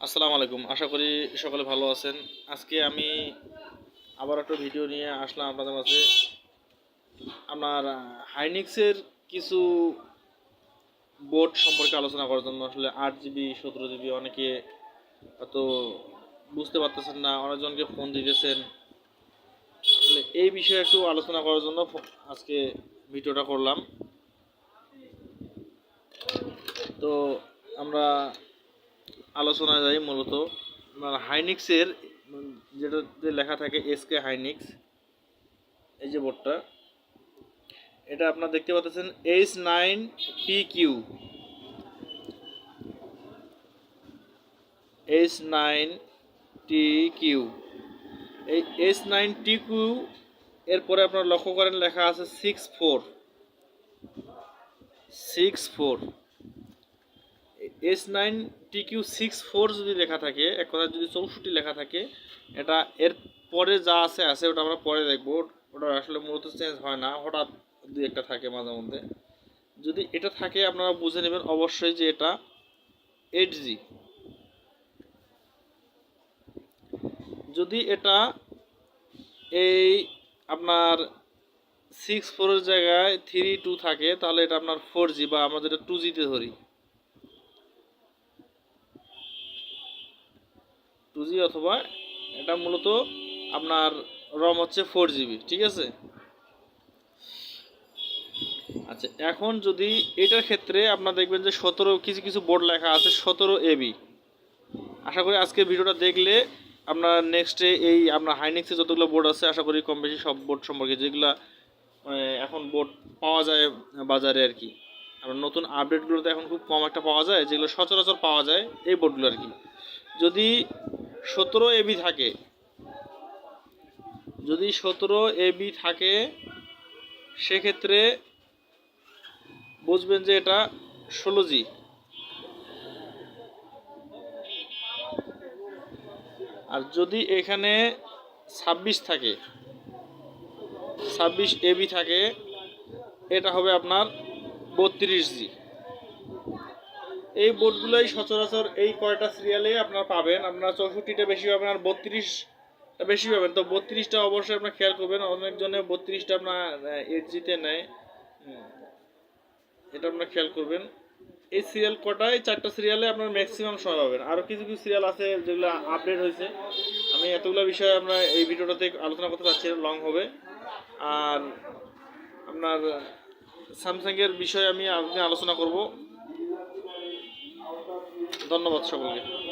আসসালামু আলাইকুম। আশা করি সকলে ভালো আছেন। আজকে আমি আবার একটা ভিডিও নিয়ে আসলাম আপনাদের মাঝে। আপনার হাইনিক্সের কিছু বোর্ড সম্পর্কে আলোচনা করার জন্য আসলে আট জিবি, সতেরো জিবি অনেকে হয়তো বুঝতে পারতেছেন না, অনেকজনকে ফোন দিতেছেন। আসলে এই বিষয়ে একটু আলোচনা করার জন্য আজকে ভিডিওটা করলাম। তো আমরা আলোচনা যাই মূলত। হাইনিক্সের যেটাতে লেখা থাকে এসকে হাইনিক্স এই যে বোর্ডটা এটা আপনার দেখতে পাচ্ছেন H nine P Q H nine T Q এই এইচ নাইন টি কিউ এরপরে আপনারা লক্ষ্য করেন লেখা আছে six four six four S nine T Q six four যদি লেখা থাকে, এক কথা যদি চৌষট্টি লেখা থাকে, এটা এর পরে যা আছে আছে ওটা আমরা পরে দেখব। ওটা আসলে মূলত চেঞ্জ হয় না, হঠাৎ দুই একটা থাকে মাঝে মধ্যে। যদি এটা থাকে, আপনারা বুঝে নেবেন অবশ্যই যে এটা এইট জি যদি এটা এই আপনার সিক্স ফোরের জায়গায় থ্রি টু থাকে, তাহলে এটা আপনার ফোর জি বা আমরা যেটা টু জিতে ধরি। টু জি অথবা এটা মূলত আপনার রম হচ্ছে ফোর জিবি, ঠিক আছে? আচ্ছা এখন যদি এটার ক্ষেত্রে আপনার দেখবেন যে সতেরো কিছু কিছু বোর্ড লেখা আছে, সতেরো এবি আশা করি আজকে ভিডিওটা দেখলে আপনার নেক্সটে এই আপনার হাইনেক্সে যতগুলো বোর্ড আছে, আশা করি কম বেশি সব বোর্ড সম্পর্কে যেগুলো এখন বোর্ড পাওয়া যায় বাজারে আর কি। আপনার নতুন আপডেটগুলোতে এখন খুব কম একটা পাওয়া যায়, যেগুলো সচরাচর পাওয়া যায়, এই বোর্ডগুলো আর কি। যদি সতেরো এবি থাকে। যদি সতেরো এবি থাকে, সেক্ষেত্রে বুঝবেন যে এটা ষোলো জি। আর যদি এখানে ছাব্বিশ থাকে, ছাব্বিশ এবি থাকে, এটা হবে আপনার বত্রিশ জি। এই বোর্ডগুলোই সচরাচর এই কয়টা সিরিয়ালে আপনারা পাবেন। আপনারা চৌষট্টিটা বেশি পাবেন আর বত্রিশটা বেশি পাবেন। তো বত্রিশটা অবশ্যই আপনার খেয়াল করবেন। অনেকজনে বত্রিশটা আপনার এইট জিতে নেয়। এটা আপনার খেয়াল করবেন। এই সিরিয়াল কটায় চারটা সিরিয়ালে আপনার ম্যাক্সিমাম সময় পাবেন। আরও কিছু কিছু সিরিয়াল আছে যেগুলো আপডেট হয়েছে। আমি এতগুলো বিষয়ে আমরা এই ভিডিওটাতে আলোচনা করতে পারছি লং হবে। আর আপনার স্যামসাংয়ের বিষয়ে আমি আলোচনা করব। ধন্যবাদ সকলকে।